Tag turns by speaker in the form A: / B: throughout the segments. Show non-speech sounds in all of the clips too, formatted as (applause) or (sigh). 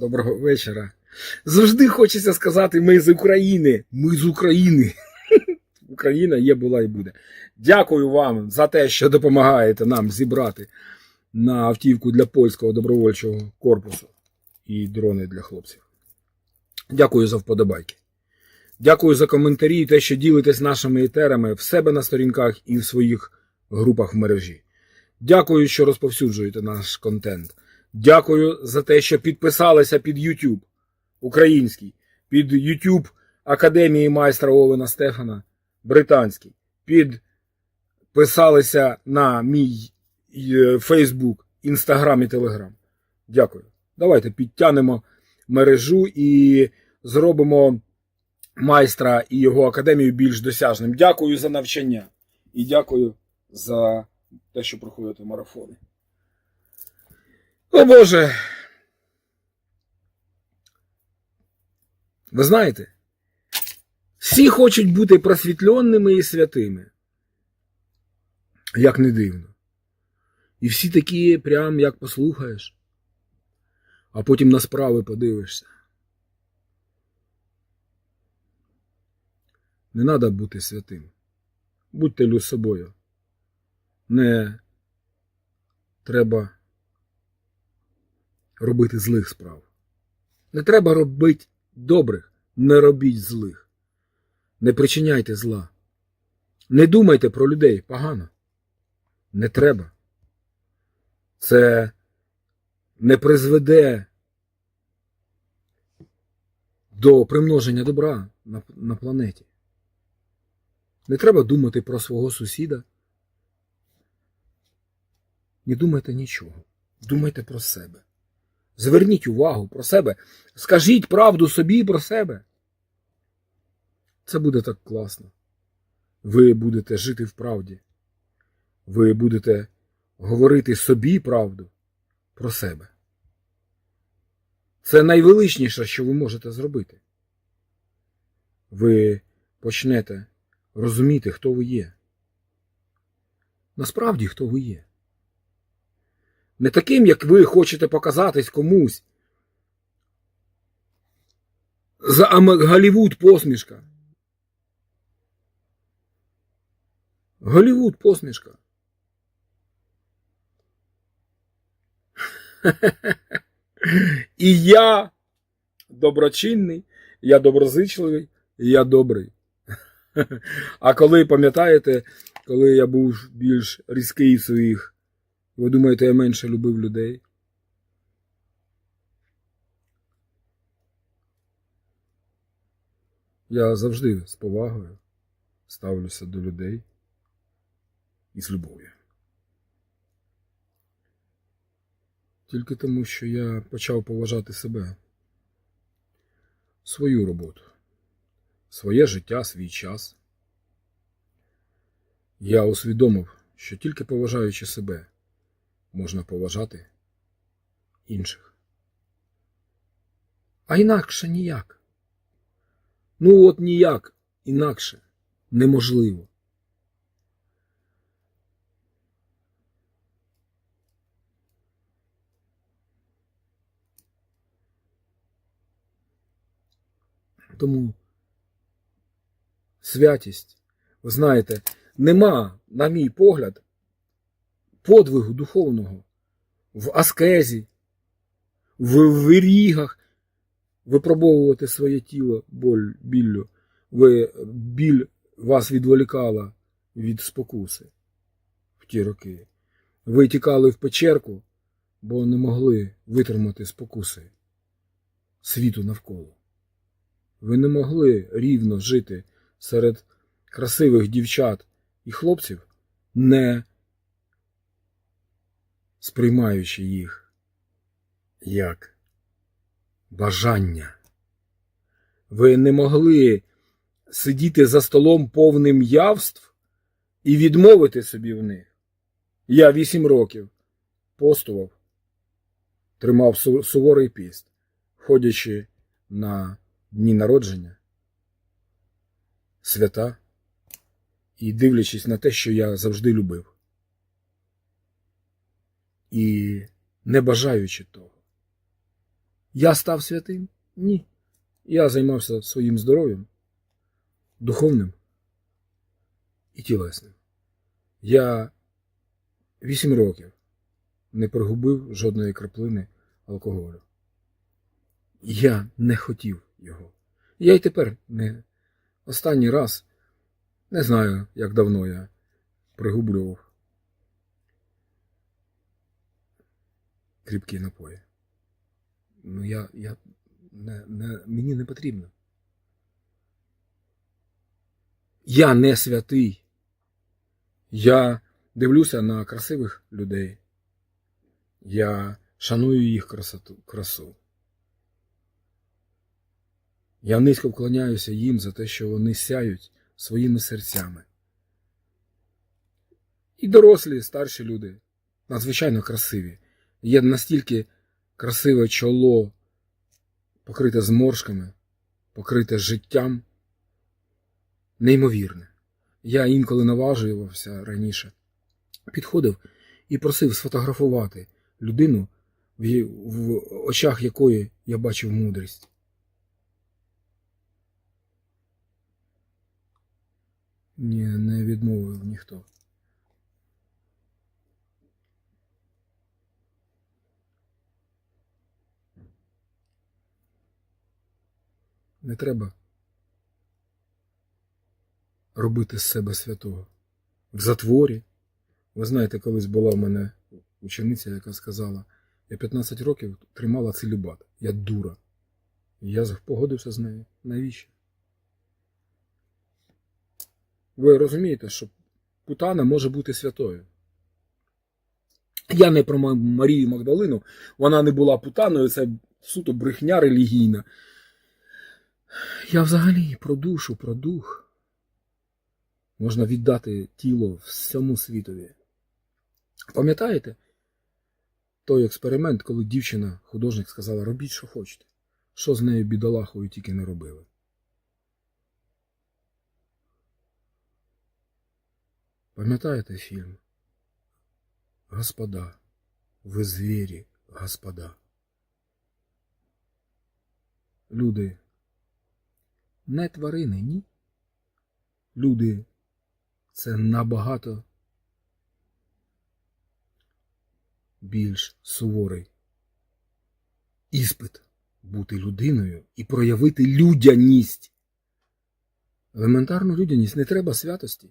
A: Доброго вечора. Завжди хочеться сказати: ми з України. Ми з України. (laughs) Україна є, була і буде. Дякую вам за те, що допомагаєте нам зібрати на автівку для польського добровольчого корпусу і дрони для хлопців. Дякую за вподобайки. Дякую за коментарі і те, що ділитесь нашими етерами в себе на сторінках і в своїх групах в мережі. Дякую, що розповсюджуєте наш контент. Дякую за те, що підписалися під YouTube український, під YouTube Академії майстра Овена Стефана британський, підписалися на мій е, Facebook, Instagram і Telegram. Дякую. Давайте підтягнемо мережу і зробимо майстра і його академію більш досяжним. Дякую за навчання і дякую за те, що проходите марафони. О Боже. Ви знаєте, всі хочуть бути просвітленними і святими. Як не дивно. І всі такі, прям як послухаєш, а потім на справи подивишся. Не треба бути святим. Будьте лю собою. Не треба робити злих справ. Не треба робити добрих, не робіть злих. Не причиняйте зла. Не думайте про людей погано. Не треба. Це не призведе до примноження добра на, на планеті. Не треба думати про свого сусіда. Не думайте нічого. Думайте про себе. Зверніть увагу про себе. Скажіть правду собі про себе. Це буде так класно. Ви будете жити в правді. Ви будете говорити собі правду про себе. Це найвеличніше, що ви можете зробити. Ви почнете розуміти, хто ви є. Насправді, хто ви є. Не таким, як ви хочете показатись комусь. За Голлівуд посмішка. Голлівуд посмішка. (laughs) І я доброчинний, я доброзичливий, я добрий. (laughs) А коли пам'ятаєте, коли я був більш різкий в своїх, ви думаєте, я менше любив людей? Я завжди з повагою ставлюся до людей і з любов'ю. Тільки тому, що я почав поважати себе, свою роботу, своє життя, свій час. Я усвідомив, що тільки поважаючи себе, можна поважати інших. А інакше ніяк. Ну от ніяк, інакше неможливо. Тому святість, ви знаєте, нема, на мій погляд, подвигу духовного в аскезі, в вирігах випробовувати своє тіло боль, біллю. Ви, біль вас відволікала від спокуси в ті роки. Ви тікали в печерку, бо не могли витримати спокуси світу навколо. Ви не могли рівно жити серед красивих дівчат і хлопців, не сприймаючи їх як бажання. Ви не могли сидіти за столом повним явств і відмовити собі в них. Я вісім років постував, тримав суворий піст, ходячи на дні народження, свята і дивлячись на те, що я завжди любив. І не бажаючи того. Я став святим? Ні. Я займався своїм здоров'ям, духовним і тілесним. Я вісім років не пригубив жодної краплини алкоголю. Я не хотів його. Я й тепер не останній раз не знаю, як давно я пригублював кріпкі напої. Ну, я, я не, не, мені не потрібно. Я не святий. Я дивлюся на красивих людей. Я шаную їх красоту, красу. Я низько вклоняюся їм за те, що вони сяють своїми серцями. І дорослі, старші люди надзвичайно красиві. Є настільки красиве чоло, покрите зморшками, покрите життям. Неймовірне. Я інколи наважувався раніше, підходив і просив сфотографувати людину, в, очах якої я бачив мудрість. Ні, не відмовив ніхто. Не треба робити з себе святого. В затворі. Ви знаєте, колись була в мене учениця, яка сказала, я 15 років тримала целібат. Я дура. І я погодився з нею. Навіщо? Ви розумієте, що путана може бути святою. Я не про Марію Магдалину, вона не була путаною, це суто брехня релігійна. Я взагалі про душу, про дух. Можна віддати тіло всьому світові. Пам'ятаєте той експеримент, коли дівчина, художник, сказала, робіть, що хочете. Що з нею бідолахою тільки не робили? Пам'ятаєте фільм? Господа, ви звірі, господа. Люди не тварини, ні. Люди це набагато більш суворий іспит бути людиною і проявити людяність. Елементарну людяність не треба святості.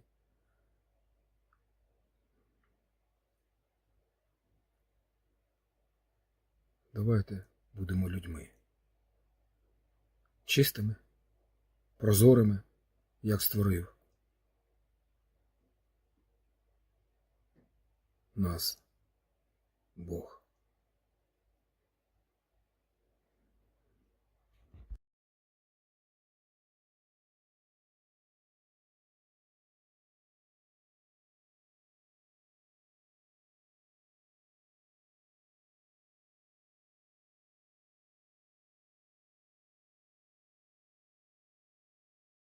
A: Давайте будемо людьми. Чистими, прозорими, як створив нас Бог.